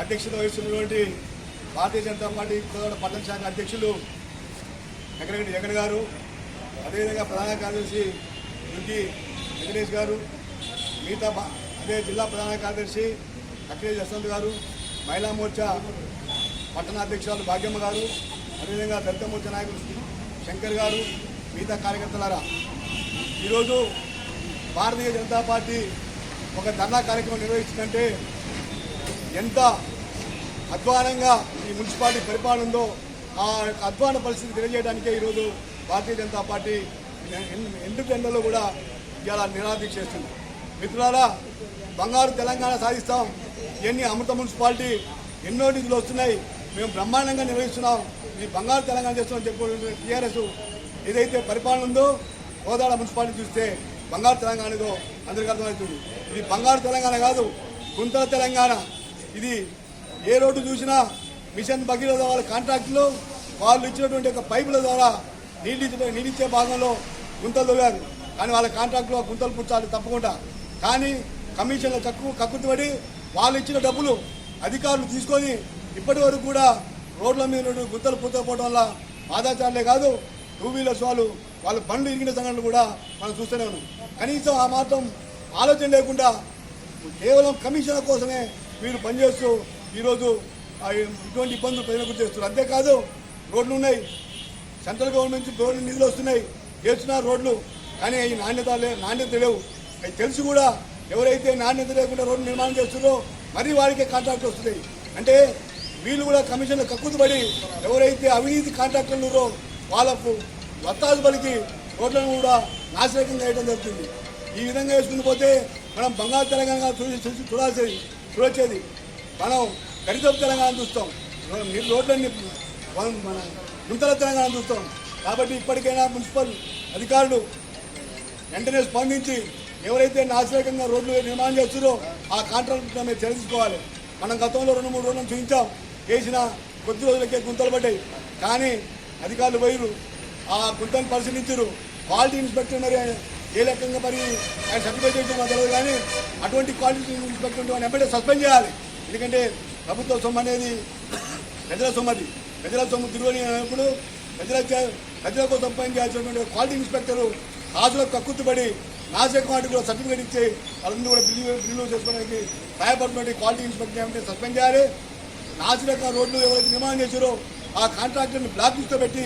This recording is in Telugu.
అధ్యక్షత వహిస్తున్నటువంటి భారతీయ జనతా పార్టీ కోదాడ పట్టణ శాఖ అధ్యక్షులు వెంకటరెడ్డి జగన్ గారు అదేవిధంగా ప్రధాన కార్యదర్శి దుగ్గి వెంకటేష్ గారు మిగతా అదే జిల్లా ప్రధాన కార్యదర్శి అఖిలేష్ జసంత్ గారు మహిళా మోర్చా పట్టణ అధ్యక్షురాలు భాగ్యమ్మ గారు అదేవిధంగా దళిత మోర్చా నాయకులు శంకర్ గారు మిగతా కార్యకర్తలారా. ఈరోజు భారతీయ జనతా పార్టీ ఒక ధర్నా కార్యక్రమం నిర్వహించిందంటే ఎంత అధ్వానంగా ఈ మున్సిపాలిటీ పరిపాలన ఉందో ఆ యొక్క అధ్వాన పరిస్థితి తెలియజేయడానికే ఈరోజు భారతీయ జనతా పార్టీ ఎన్- ఎందుకు ఎండలో కూడా ఇలా నిరాదీక్ష చేస్తుంది. మిత్రులారా బంగారు తెలంగాణ సాధిస్తాం. ఎన్ని అమృత మున్సిపాలిటీ ఎన్నో నిధులు వస్తున్నాయి. మేము బ్రహ్మాండంగా నిర్వహిస్తున్నాం. ఈ బంగారు తెలంగాణ చేస్తున్నాం చెప్పి టీఆర్ఎస్ ఏదైతే పరిపాలన ఉందో కోదాడ మున్సిపాలిటీ చూస్తే బంగారు తెలంగాణతో అందరికీ అర్థమవుతుంది. ఇది బంగారు తెలంగాణ కాదు గుంతల తెలంగాణ. ఇది ఏ రోడ్డు చూసినా మిషన్ భగీరథ వాళ్ళ కాంట్రాక్టులు వాళ్ళు ఇచ్చినటువంటి ఒక పైపుల ద్వారా నీళ్ళు ఇచ్చే- భాగంలో గుంతలు దొరికారు కానీ వాళ్ళ కాంట్రాక్టులో గుంతలు పుచ్చాలి తప్పకుండా. కానీ కమిషన్ల కక్కు కక్కుతుబడి వాళ్ళు ఇచ్చిన డబ్బులు అధికారులు తీసుకొని ఇప్పటి వరకు కూడా రోడ్ల మీద గుంతలు పూతపోవడం వల్ల బాధాచారులే కాదు టూ వీలర్స్ వాళ్ళు వాళ్ళ బండ్లు ఇరిగిన సంఘటనలు కూడా మనం చూస్తూనే ఉన్నాం. కనీసం ఆ మాత్రం ఆలోచన లేకుండా కేవలం కమిషన్ల కోసమే వీరు పనిచేస్తూ ఈరోజు ఇటువంటి ఇబ్బందులు ప్రజలకు చేస్తున్నారు. అంతేకాదు రోడ్లు ఉన్నాయి. సెంట్రల్ గవర్నమెంట్ నుంచి గవర్నమెంట్ నిధులు వస్తున్నాయి. చేస్తున్నారు రోడ్లు కానీ అవి నాణ్యత లే- నాణ్యత లేవు. అవి తెలిసి కూడా ఎవరైతే నాణ్యత లేకుండా రోడ్లు నిర్మాణం చేస్తున్నారో మరీ వారికే కాంట్రాక్ట్ వస్తున్నాయి. అంటే వీళ్ళు కూడా కమిషన్లు కక్కుతుబడి ఎవరైతే అవినీతి కాంట్రాక్టర్లు ఉన్నారో వాళ్ళకు వత్తాసు పలికి రోడ్లను కూడా నాశనకం చేయడం జరుగుతుంది. ఈ విధంగా వేసుకుని పోతే మనం బంగారు తెలంగాణ చూసి చూసి చూడొచ్చేది మనం గడితపు తెలంగాణ చూస్తాం. మీరు రోడ్లన్నీ మన- మన గుంతల తెలంగాణ చూస్తాం. కాబట్టి ఇప్పటికైనా మున్సిపల్ అధికారులు వెంటనే స్పందించి ఎవరైతే నాశనకంగా రోడ్లు నిర్మాణం చేస్తున్నారో ఆ కాంట్రాక్ట్ మీద తెలుసుకోవాలి మనం గతంలో రెండు మూడు రోజులను చూపించాం. చేసిన కొద్ది రోజులకే గుంతలు పడ్డాయి. కానీ అధికారులు పోయిరు ఆ గుంతను పరిశీలించరు క్వాలిటీ ఇన్స్పెక్టర్ మరి ఏ లెక్కంగా మరి ఆయన సర్టిఫై చేయడం మాకు తెలియదు కానీ అటువంటి క్వాలిటీ ఇన్స్పెక్టర్ అని ఎంబడే సస్పెండ్ చేయాలి. ఎందుకంటే ప్రభుత్వ సొమ్ము అనేది ప్రజల అది. ప్రజల సొమ్ము తిరుగుని అన్నప్పుడు ప్రజల చే- ప్రజల కోసం పని చేయాల్సినటువంటి క్వాలిటీ ఇన్స్పెక్టర్ హాజులకు కక్కుతుపడి నాశక వాటికి కూడా సర్టిఫికేట్ ఇచ్చి వాళ్ళందరూ కూడా బిల్లు బిల్లు చేసుకోవడానికి సహాయపడుతున్నటువంటి క్వాలిటీ ఇన్స్పెక్టర్ ఏమంటే సస్పెండ్ చేయాలి. నాశక రోడ్లు ఎవరైతే నిర్మాణం చేశారో ఆ కాంట్రాక్టర్ని బ్లాక్ లిస్ట్లో పెట్టి